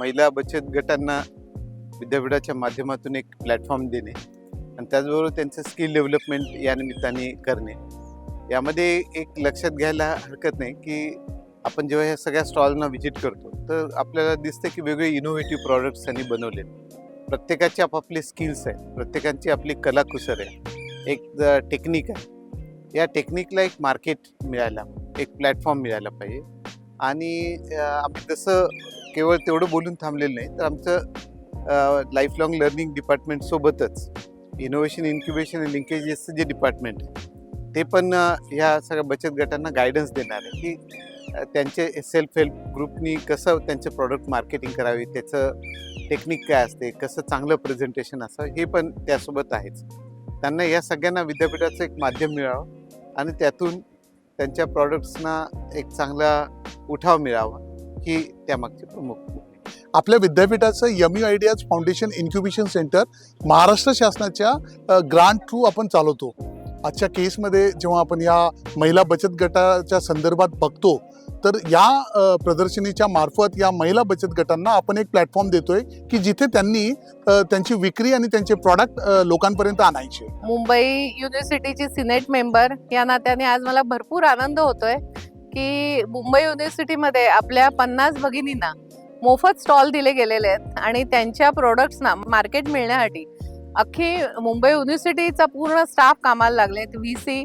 महिला बचत गटांना विद्यापीठाच्या माध्यमातून एक प्लॅटफॉर्म देणे आणि त्याचबरोबर त्यांचं स्किल डेव्हलपमेंट या निमित्ताने करणे. यामध्ये एक लक्षात घ्यायला हरकत नाही की आपण जेव्हा ह्या सगळ्या स्टॉलना व्हिजिट करतो तर आपल्याला दिसतं की वेगळे इनोव्हेटिव्ह प्रॉडक्ट्स त्यांनी बनवले प्रत्येकाचे आपापले स्किल्स आहेत प्रत्येकांची आपली कलाकुसर आहे. एक टेक्निक आहे. या टेक्निकला एक मार्केट मिळायला एक प्लॅटफॉर्म मिळायला पाहिजे. आणि आपण जसं केवळ तेवढं बोलून थांबलेलं नाही तर आमचं लाईफ लाँग लर्निंग डिपार्टमेंटसोबतच इनोव्हेशन इन्क्युबेशन आणि लिंकेजेसचं जे डिपार्टमेंट आहे ते पण ह्या सगळ्या बचत गटांना गायडन्स देणार आहे की त्यांचे सेल्फ हेल्प ग्रुपनी कसं त्यांचे प्रॉडक्ट मार्केटिंग करावे त्याचं टेक्निक काय असते कसं चांगलं प्रेझेंटेशन असावं हे पण त्यासोबत आहेच. त्यांना या सगळ्यांना विद्यापीठाचं एक माध्यम मिळावं आणि त्यातून त्यांच्या प्रॉडक्ट्सना एक चांगला उठाव मिळावा. ही त्यामागची प्रमुख आपल्या विद्यापीठाचं yummy ideas foundation incubation centre Maharashtra शासनाच्या ग्रांट थ्रू आपण चालवतो. आजच्या केसमध्ये जेव्हा आपण या महिला बचत गटाच्या संदर्भात बघतो तर या प्रदर्शनीच्या मार्फत या महिला बचत गटांना आपण एक प्लॅटफॉर्म देतोय की जिथे त्यांनी त्यांची विक्री आणि त्यांचे प्रॉडक्ट लोकांपर्यंत आणायचे. मुंबई युनिव्हर्सिटीची सिनेट मेंबर या नात्याने आज मला भरपूर आनंद होतोय. की मुंबई युनिव्हर्सिटीमध्ये आपल्या पन्नास भगिनींना मोफत स्टॉल दिले गेलेले आहेत आणि त्यांच्या प्रोडक्ट्सना मार्केट मिळण्यासाठी अख्खी मुंबई युनिव्हर्सिटीचा पूर्ण स्टाफ कामाला लागलेत V C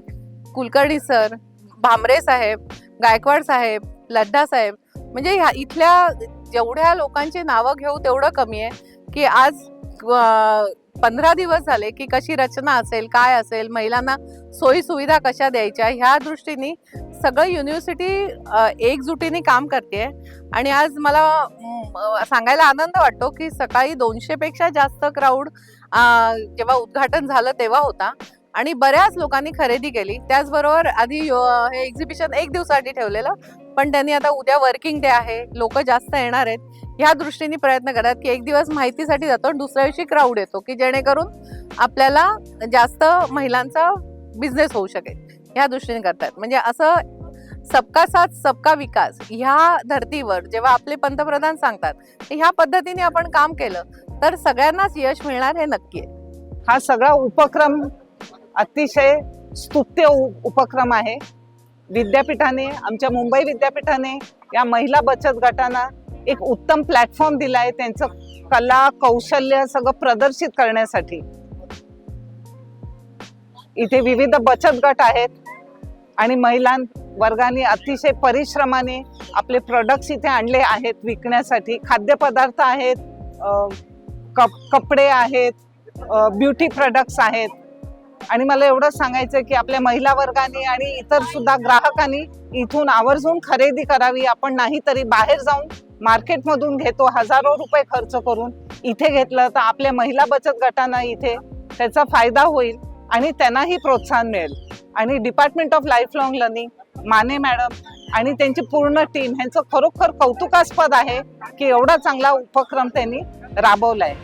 Kulkarni sir Bhamre साहेब गायकवाड साहेब लड्डा साहेब. म्हणजे ह्या इथल्या जेवढ्या लोकांची नावं घेऊ तेवढं कमी आहे की आज पंधरा दिवस झाले की कशी रचना असेल काय असेल महिलांना सोयी सुविधा कशा द्यायच्या ह्या दृष्टीने सगळं युनिव्हर्सिटी एकजुटीने काम करते आणि आज मला सांगायला आनंद वाटतो की सकाळी दोनशे पेक्षा जास्त क्राऊड जेव्हा उद्घाटन झालं तेव्हा होता. आणि बऱ्याच लोकांनी खरेदी केली. त्याचबरोबर आधी हे एक्झिबिशन एक दिवसासाठी ठेवलेलं. पण त्यांनी आता उद्या वर्किंग डे आहे. लोक जास्त येणार आहेत. ह्या दृष्टीने प्रयत्न करतात की एक दिवस माहितीसाठी जातो आणि दुसऱ्या दिवशी क्राऊड येतो की जेणेकरून आपल्याला जास्त महिलांचा बिझनेस होऊ शकेल. ह्या दृष्टीने करतात. म्हणजे असं सबका साथ सबका विकास ह्या धर्तीवर जेव्हा आपले पंतप्रधान सांगतात ह्या पद्धतीने आपण काम केलं तर सगळ्यांनाच यश मिळणार हे नक्की आहे. हा सगळा उपक्रम अतिशय स्तुत्य उपक्रम आहे. विद्यापीठाने आमच्या मुंबई विद्यापीठाने या महिला बचत गटांना एक उत्तम प्लॅटफॉर्म दिलाय त्यांचं कला कौशल्य सगळं प्रदर्शित करण्यासाठी. इथे विविध बचत गट आहेत आणि महिलां वर्गाने अतिशय परिश्रमाने आपले प्रोडक्ट्स इथे आणले आहेत विकण्यासाठी. खाद्यपदार्थ आहेत कप कपडे आहेत ब्युटी प्रोडक्ट्स आहेत. आणि मला एवढं सांगायचं की आपल्या महिला वर्गाने आणि इतर सुद्धा ग्राहकांनी इथून आवर्जून खरेदी करावी आपण नाही तरी बाहेर जाऊन मार्केटमधून घेतो हजारो रुपये खर्च करून इथे घेतलं तर आपल्या महिला बचत गटांना इथे त्याचा फायदा होईल आणि त्यांनाही प्रोत्साहन मिळेल. आणि department of life long learning Mane madam आणि त्यांची पूर्ण टीम ह्यांचं खरोखर कौतुकास्पद आहे की एवढा चांगला उपक्रम त्यांनी राबवलाय.